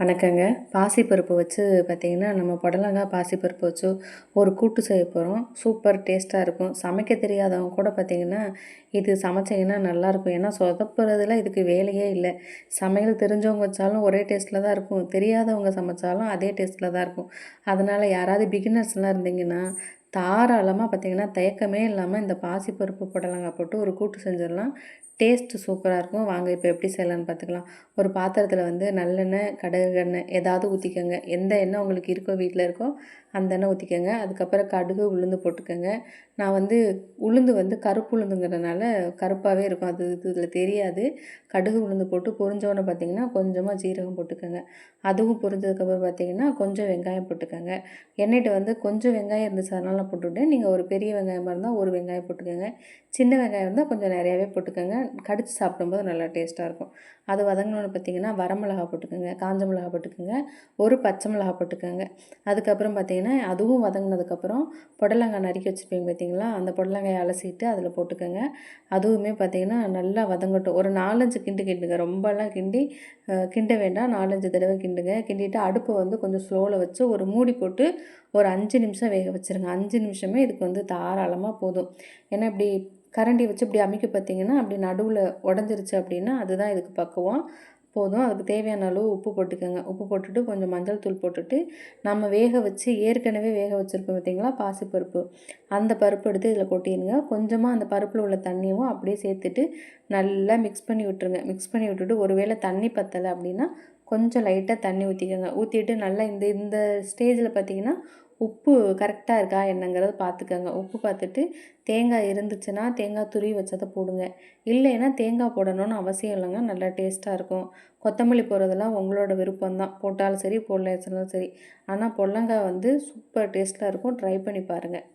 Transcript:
வணக்கங்க. பாசிப்பருப்பு வச்சு பார்த்திங்கன்னா நம்ம புடலங்காய் பாசிப்பருப்பு வச்சு ஒரு கூட்டு செய்ய போகிறோம் சூப்பர் டேஸ்ட்டாக இருக்கும். சமைக்க தெரியாதவங்க கூட பார்த்திங்கன்னா இது சமைச்சிங்கன்னா நல்லாயிருக்கும். ஏன்னா சொதப்புறதுல இதுக்கு வேலையே இல்லை. சமையல் தெரிஞ்சவங்க வச்சாலும் ஒரே டேஸ்ட்டில் தான் இருக்கும். தெரியாதவங்க சமைச்சாலும் அதே டேஸ்ட்டில் தான் இருக்கும். அதனால் யாராவது பிகினர்ஸ்லாம் இருந்தீங்கன்னா தாராளமாக பார்த்திங்கன்னா தயக்கமே இல்லாமல் இந்த பாசிப்பருப்பு புடலங்காய் போட்டு ஒரு கூட்டு செஞ்சிடலாம். டேஸ்ட்டு சூப்பராக இருக்கும். வாங்க இப்போ எப்படி செய்யலான்னு பார்த்துக்கலாம் ஒரு பாத்திரத்தில் வந்து நல்லெண்ணெய் கடகெண்ணெய் ஏதாவது ஊற்றிக்கோங்க எந்த எண்ணெய் உங்களுக்கு இருக்கோ வீட்டில் இருக்கோ அந்த எண்ணெய் ஊற்றிக்கோங்க அதுக்கப்புறம் கடுகு உளுந்து போட்டுக்கோங்க. நான் வந்து உளுந்து வந்து கருப்பு உளுந்துங்கிறதுனால கருப்பாகவே இருக்கும். அது இதில் தெரியாது. கடுகு உளுந்து போட்டு பொரிஞ்சோன்னு பார்த்தீங்கன்னா கொஞ்சமாக ஜீரகம் போட்டுக்கோங்க. அதுவும் பொரிஞ்சதுக்கப்புறம் பார்த்தீங்கன்னா கொஞ்சம் வெங்காயம் போட்டுக்கோங்க. எண்ணெய்ட்டு வந்து கொஞ்சம் வெங்காயம் இருந்துச்சு அதனால நான் போட்டுவிட்டேன் நீங்கள் ஒரு பெரிய வெங்காயமாக இருந்தால் ஒரு வெங்காயம் போட்டுக்கோங்க. சின்ன வெங்காயம் இருந்தால் கொஞ்சம் நிறையாவே போட்டுக்கோங்க. கடித்து சாப்பிடும்போது நல்லா டேஸ்ட்டாக இருக்கும். அது வதங்கணுன்னு பார்த்தீங்கன்னா வரமிளகா போட்டுக்கோங்க. காஞ்ச மிளகா போட்டுக்கோங்க. ஒரு பச்சை மிளகா போட்டுக்கோங்க. அதுக்கப்புறம் பார்த்தீங்கன்னா அதுவும் வதங்கினதுக்கப்புறம் புடலங்காய் நறுக்கி வச்சுருப்பீங்க பார்த்தீங்களா? அந்த புடலங்காயை அலசிட்டு அதில் போட்டுக்கோங்க. அதுவுமே பார்த்தீங்கன்னா நல்லா வதங்கட்டும். ஒரு நாலஞ்சு கிண்டு கிண்டுங்க. ரொம்பலாம் கிண்டி கிண்ட வேண்டாம். நாலஞ்சு தடவை கிண்டுங்க. கிண்டிட்டு அடுப்பை வந்து கொஞ்சம் ஸ்லோவில் வச்சு ஒரு மூடி போட்டு ஒரு அஞ்சு நிமிஷம் வேக வச்சுருங்க. அஞ்சு நிமிஷமே இதுக்கு வந்து தாராளமாக போதும். ஏன்னா இப்படி கரண்டி வச்சு இப்படி அமைக்க பார்த்தீங்கன்னா அப்படி நடுவில் உடஞ்சிருச்சு அப்படின்னா அதுதான் இதுக்கு பக்குவம். போதும். அதுக்கு தேவையான அளவு உப்பு போட்டுக்கோங்க. உப்பு போட்டுட்டு கொஞ்சம் மஞ்சள் தூள் போட்டுட்டு நம்ம வேக வச்சு ஏற்கனவே வேக வச்சுருப்போம் பார்த்தீங்களா? பாசிப்பருப்பு. அந்த பருப்பு எடுத்து இதில் கொட்டிடுங்க. கொஞ்சமாக அந்த பருப்பில் உள்ள தண்ணியும் அப்படியே சேர்த்துட்டு நல்லா மிக்ஸ் பண்ணி விட்டுருங்க. மிக்ஸ் பண்ணி விட்டுட்டு ஒருவேளை தண்ணி பத்தலை அப்படின்னா கொஞ்சம் லைட்டாக தண்ணி ஊற்றிக்கோங்க ஊற்றிட்டு நல்லா இந்த இந்த ஸ்டேஜில் பார்த்தீங்கன்னா உப்பு கரெக்டாக இருக்கா என்னங்கிறத பார்த்துக்கோங்க உப்பு பார்த்துட்டு தேங்காய் இருந்துச்சுன்னா தேங்காய் துருவி வச்சதை போடுங்க. இல்லைன்னா தேங்காய் போடணும்னு அவசியம் இல்லைங்க. நல்லா டேஸ்ட்டாக இருக்கும். கொத்தமல்லி போடுறதெல்லாம் உங்களோட விருப்பம் தான் போட்டாலும் சரி போடல சரி. ஆனால் பொல்லங்காய் வந்து சூப்பர் டேஸ்ட்டாக இருக்கும். ட்ரை பண்ணி பாருங்கள்